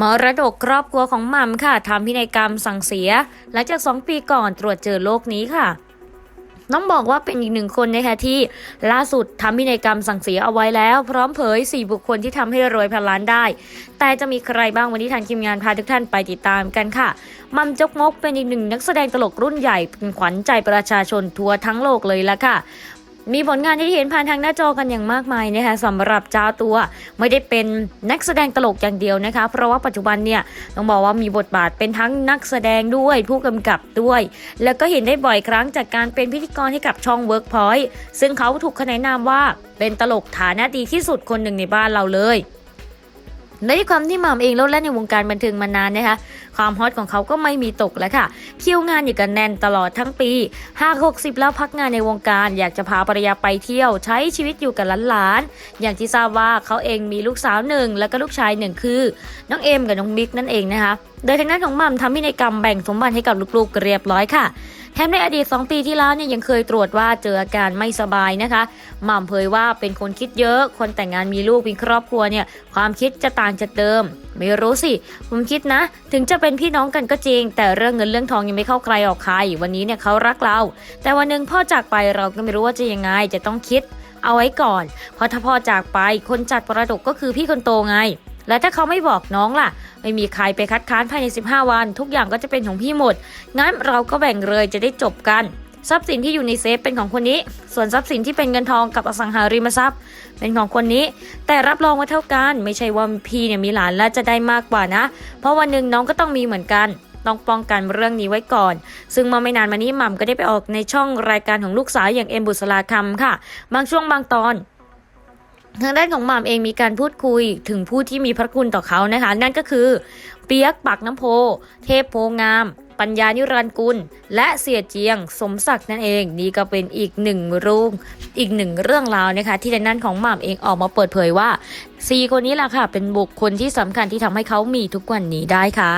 มรดกครอบครัวของหมัมค่ะทำพินัยกรรมสั่งเสีย หลังจาก 2 ปีก่อนตรวจเจอโรคนี้ค่ะน้องบอกว่าเป็นอีกหนึ่งคนนะคะที่ล่าสุดทำพินัยกรรมสั่งเสียเอาไว้แล้ว พร้อมเผย 4 บุคคลที่ทำให้รวยพันล้านได้ แต่จะมีใครบ้างวันนี้ทางทีมงานพาทุกท่านไปติดตามกันค่ะ มัมจกมกเป็นอีกหนึ่งนักแสดงตลกรุ่นใหญ่เป็นขวัญใจประชาชนทั่วทั้งโลกเลยละค่ะ มีผลงานที่เห็นผ่านทางหน้าจอกันอย่างมากมายนะคะสำหรับเจ้าตัวไม่ได้เป็นนักแสดงตลกอย่างเดียวนะคะ เพราะว่าปัจจุบันเนี่ยต้องบอกว่ามีบทบาทเป็นทั้งนักแสดงด้วยผู้กำกับด้วย แล้วก็เห็นได้บ่อยครั้งจากการเป็นพิธีกรให้กับช่อง Workpoint ซึ่งเขาถูกขนานนามว่าเป็นตลกฐานะดีที่สุดคนหนึ่งในบ้านเราเลย และด้วยความที่หม่ำเองโลดแล่นในวงการบันเทิงมานานนะคะ ความฮอตของเขาก็ไม่มีตกแล้วค่ะ คิวงานอยู่กันแน่นตลอดทั้งปีหาก60 แล้วพักงานในวงการอยากจะพาภรรยาไปเที่ยวใช้ชีวิตอยู่กับหลานๆ อย่างที่ทราบว่าเขาเองมีลูกสาวหนึ่งแล้วก็ลูกชายหนึ่งคือ น้องเอ็มกับน้องบิ๊กนั่นเองนะคะ โดยทางด้านของหม่ำทำพินัยกรรมแบ่งสมบัติให้กับลูกๆเรียบร้อยค่ะ ถมในอดีต 2 ปีที่แล้วเนี่ยยังเคยตรวจว่าเจออาการไม่สบายนะคะหม่ำเผยว่าเป็นคนคิดเยอะ คนแต่งงานมีลูกมีครอบครัวเนี่ยความคิดจะต่างจากเดิม ไม่รู้สิ ผมคิดนะ ถึงจะเป็นพี่น้องกันก็จริง แต่เรื่องเงินเรื่องทองยังไม่เข้าใครออกใคร วันนี้เนี่ยเขารักเรา แต่วันหนึ่งพ่อจากไปเราก็ไม่รู้ว่าจะยังไงจะต้องคิดเอาไว้ก่อน เพราะถ้าพ่อจากไปคนจัดประดกก็คือพี่คนโตไง และถ้าเขาไม่บอกน้องล่ะ ไม่มีใครไปคัดค้านภายใน 15 วัน ทุกอย่างก็จะเป็นของพี่หมด งั้นเราก็แบ่งเลยจะได้จบกัน ทรัพย์สินที่อยู่ในเซฟเป็นของคนนี้ ส่วนทรัพย์สินที่เป็นเงินทองกับอสังหาริมทรัพย์ เป็นของคนนี้ แต่รับรองว่าเท่ากัน ไม่ใช่ว่าพี่เนี่ยมีหลานแล้วจะได้มากกว่านะ เพราะวันหนึ่งน้องก็ต้องมีเหมือนกันต้องป้องกันเรื่องนี้ไว้ก่อน ซึ่งเมื่อไม่นานมานี้หม่ำก็ได้ไปออกในช่องรายการของลูกสาวอย่างเอ็มบุษราคำค่ะ บางช่วงบางตอน ทางด้านของหม่ำเองมีการพูดคุยถึงผู้ที่มีพระคุณต่อเขานะคะ นั่นก็คือ เปียกปักน้ำโพ เทพโพงาม ปัญญานิรันกุล และเสียเจียง สมศักดิ์นั่นเอง นี่ก็เป็นอีกหนึ่งรูปอีกหนึ่งเรื่องราวนะคะ ที่ทางด้านของหม่ำเองออกมาเปิดเผยว่าสี่คนนี้แหละค่ะ เป็นบุคคลที่สำคัญที่ทำให้เขามีทุกวันนี้ได้ค่ะ